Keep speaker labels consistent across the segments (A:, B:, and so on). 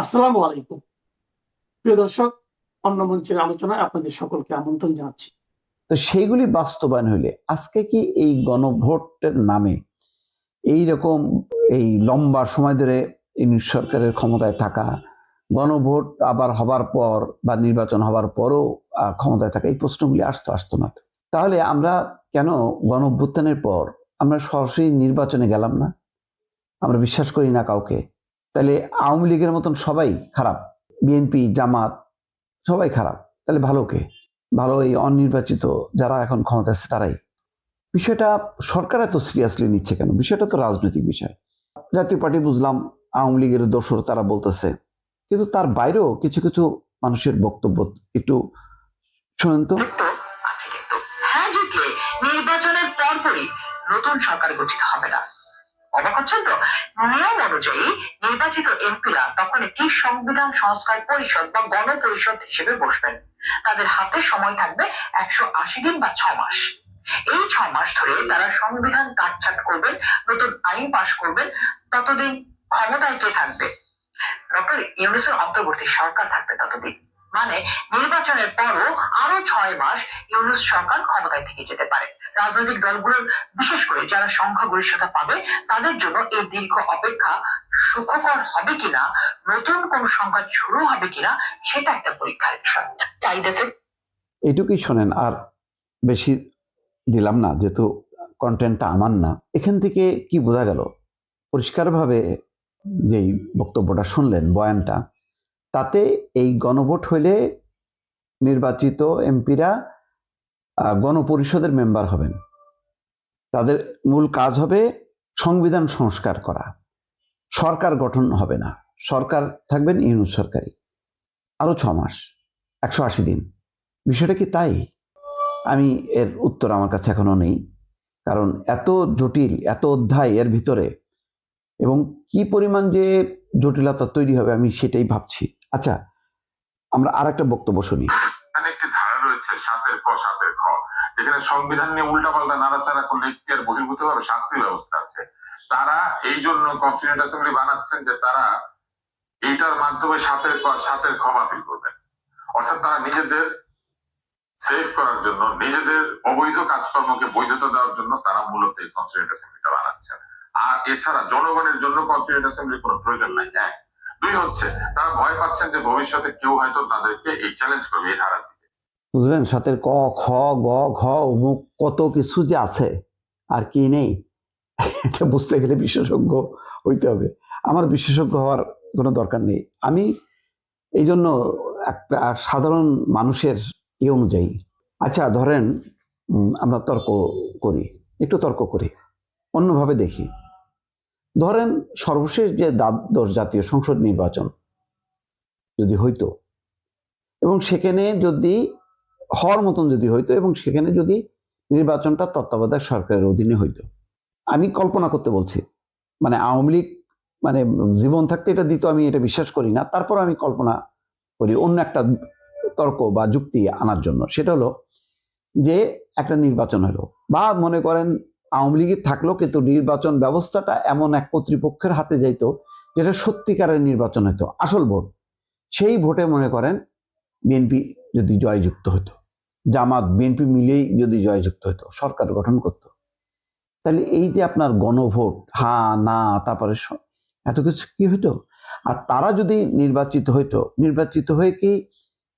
A: আসসালামু আলাইকুম। প্রিয় দর্শক, অন্য মঞ্চের আলোচনায় আপনাদের সকলকে আমন্ত্রণ জানাচ্ছি।
B: তো সেইগুলি বাস্তবায়ন হইলে আজকে কি এই গণভোটের নামে এই রকম এই লম্বা সময় ধরে ইউনিট সরকারের ক্ষমতায় থাকা, গণভোট আবার হবার পর বা নির্বাচন হবার পরও ক্ষমতায় থাকা এই প্রশ্নগুলি আসতো আসতো না তাহলে আমরা কেন গণভ্যুত্থানের পর আমরা সরাসরি নির্বাচনে গেলাম না? আমরা বিশ্বাস করি না কাউকে। তাহলে আওয়ামী লীগের মতন সবাই খারাপ। বিএনপি, জামাত, সবাই খারাপ। তাহলে ভালো কে? ভালো এই অনির্বাচিত যারা এখন ক্ষমতা আছে তারাই। বিষয়টা সরকার এত সিরিয়াসলি নিচ্ছে কেন? বিষয়টা তো রাজনৈতিক বিষয়। জাতীয় পার্টি বুঝলাম, আওয়ামী লীগের দোসর তারা বলতেছে। কিন্তু তার বাইরেও কিছু কিছু মানুষের বক্তব্য একটু শোনেন তো।
C: হ্যাঁ নির্বাচনের পরপরই নতুন সরকার গঠিত হবে না। নিয়ম অনুযায়ী নির্বাচিত এমপিরা তখন একটি সংবিধান সংস্কার পরিষদ বা গণপরিষদ হিসেবে বসবেন। তাদের হাতে সময় থাকবে একশো আশি দিন বা ছ মাস। এই ছ মাস ধরে তারা সংবিধান কাটছাট করবেন, নতুন আইন পাশ করবেন, ততদিন ক্ষমতায় কে থাকবে? ডক্টর ইউনুসের অন্তর্বর্তী সরকার থাকবে ততদিন। মানে নির্বাচনের পরও আরও ছয় মাস ইউনুস সরকার ক্ষমতায় থেকে যেতে পারে। রাজনৈতিক দলগুলোর, বিশেষ করে যারা সংখ্যাগরিষ্ঠতা পাবে, তাদের জন্য এই দীর্ঘ অপেক্ষা সুখকর হবে কিনা, নতুন কোন সংখ্যা শুরু হবে কিনা, সেটা একটা পরীক্ষার বিষয়।
B: এইটুকুই শোনেন, আর বেশি দিলাম না, যেহেতু কন্টেন্টটা আমার না। এখান থেকে কি বোঝা গেল? পরিষ্কারভাবে যেই বক্তব্যটা শুনলেন, বয়ানটা, তাতে এই গণভোট হইলে নির্বাচিত এমপিরা গণপরিষদের মেম্বার হবেন। তাদের মূল কাজ হবে সংবিধান সংস্কার করা। সরকার গঠন হবে না। সরকার থাকবেন ইউনুস সরকারি আরও ছ মাস, একশো আশি দিন। বিষয়টা কি তাই? আমি এর উত্তর আমার কাছে এখনও নেই। কারণ এত জটিল, এত অধ্যায় এর ভিতরে এবং কি পরিমাণ যে জটিলতা তৈরি হবে আমি সেটাই ভাবছি। আচ্ছা আমরা আর একটা বক্তব্য শুনি।
D: একটি ধারা রয়েছে সাতের খ যেখানে সংবিধান নিয়ে উল্টাপাল্টা নাড়াচাড়া করলে এখতিয়ার বহির্ভূত ভাবে শাস্তি ব্যবস্থা আছে? তারা এই জন্য কনস্টিটিউন্ট অ্যাসেম্বলি বানাচ্ছেন যে তারা এইটার মাধ্যমে সাতের ক সাতের খ করবেন। অর্থাৎ তারা নিজেদের সেভ করার জন্য, নিজেদের অবৈধ কাজকর্মকে বৈধতা দেওয়ার জন্য তারা মূলত এই কনস্টিটিউন্ট অ্যাসেম্বলিটা বানাচ্ছেন আর এছাড়া জনগণের জন্য কনস্টিটিউন্ট অ্যাসেম্বলির কোনো প্রয়োজন নাই। এক দুই হচ্ছে, তারা ভয় পাচ্ছেন যে ভবিষ্যতে কেউ হয়তো তাদেরকে এই চ্যালেঞ্জ করবে, এই ধারা দিকে
B: বুঝলেন? সাথে ক, খ, গ, ঘ, অমুক কত কিছু যে আছে, আর কি নেই, এটা বুঝতে গেলে বিশেষজ্ঞ হইতে হবে। আমার বিশেষজ্ঞ হওয়ার কোনো দরকার নেই। আমি এই জন্য একটা সাধারণ মানুষের ই অনুযায়ী। আচ্ছা ধরেন আমরা তর্ক করি, একটু তর্ক করি, অন্যভাবে দেখি। ধরেন, সর্বশেষ যে দ্বাদশ জাতীয় সংসদ নির্বাচন যদি হইতো, এবং সেখানে যদি হওয়ার মতন যদি হইতো এবং সেখানে যদি নির্বাচনটা তত্ত্বাবধায়ক সরকারের অধীনে হইতো। আমি কল্পনা করতে বলছি মানে আওয়ামী লীগ মানে জীবন থাকতে এটা দিত আমি এটা বিশ্বাস করি না, তারপর আমি কল্পনা করি অন্য একটা তর্ক বা যুক্তি আনার জন্য। সেটা হলো যে একটা নির্বাচন হলো বা মনে করেন আওয়ামী লীগের থাকল কিন্তু নির্বাচন ব্যবস্থাটা এমন এক কর্তৃপক্ষের হাতে যাইতো যেটা সত্যিকারের নির্বাচন হতো আসল ভোট। সেই ভোটে মনে করেন বিএনপি যদি জয়যুক্ত হতো জামাত বিএনপি মিলেই যদি জয়যুক্ত হতো সরকার গঠন করত। তাহলে এই যে আপনার গণভোট হ্যাঁ না, তারপরে এত কিছু কি হতো আর তারা যদি নির্বাচিত হইতো, নির্বাচিত হয়ে কি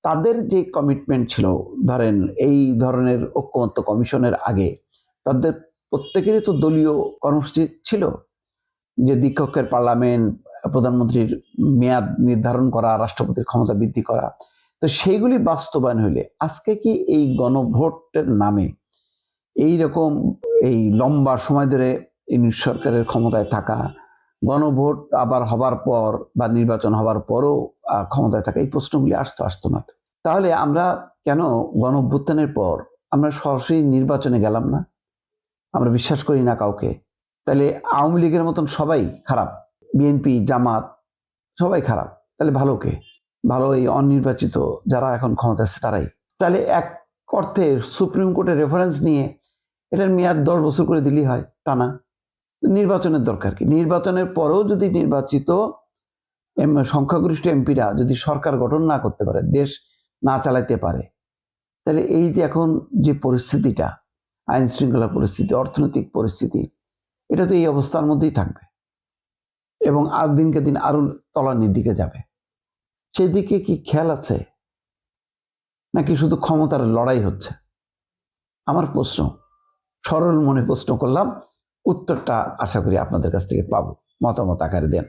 B: তাদের যে কমিটমেন্ট ছিল, ধরেন এই ধরনের ঐক্যমত্য কমিশনের আগে, তাদের প্রত্যেকেরই তো দলীয় কর্মসূচি ছিল। যে দ্বিকক্ষের পার্লামেন্ট প্রধানমন্ত্রীর মেয়াদ নির্ধারণ করা, রাষ্ট্রপতির ক্ষমতা বৃদ্ধি করা তো সেইগুলি বাস্তবায়ন হইলে আজকে কি এই গণভোটের নামে এই রকম এই লম্বা সময় ধরে ইউনিট সরকারের ক্ষমতায় থাকা, গণভোট আবার হবার পর বা নির্বাচন হবার পরও ক্ষমতায় থাকা এই প্রশ্নগুলি আসতো আসতো না তাহলে আমরা কেন গণভ্যুত্থানের পর আমরা সরাসরি নির্বাচনে গেলাম না? আমরা বিশ্বাস করি না কাউকে। তাহলে আওয়ামী লীগের মতন সবাই খারাপ। বিএনপি, জামাত, সবাই খারাপ। তাহলে ভালো কে? ভালো এই অনির্বাচিত যারা এখন ক্ষমতা আছে তারাই। তাহলে এক অর্থে সুপ্রিম কোর্টের রেফারেন্স নিয়ে এটার মেয়াদ দশ বছর করে দিলেই হয় টানা নির্বাচনের দরকার কি? নির্বাচনের পরেও যদি নির্বাচিত সংখ্যাগরিষ্ঠ এমপিরা যদি সরকার গঠন না করতে পারে, দেশ না চালাইতে পারে, তাহলে এই যে এখন যে পরিস্থিতিটা, আইন শৃঙ্খলা পরিস্থিতি, অর্থনৈতিক পরিস্থিতি, এটা তো এই অবস্থার মধ্যেই থাকবে। এবং আর দিনকে দিন আরও তলানির দিকে যাবে। সেই দিকে কি খেয়াল আছে? নাকি শুধু ক্ষমতার লড়াই হচ্ছে? আমার প্রশ্ন, সরল মনে প্রশ্ন করলাম, উত্তরটা আশা করি আপনাদের কাছ থেকে পাবো। মতামত আকারে দেন।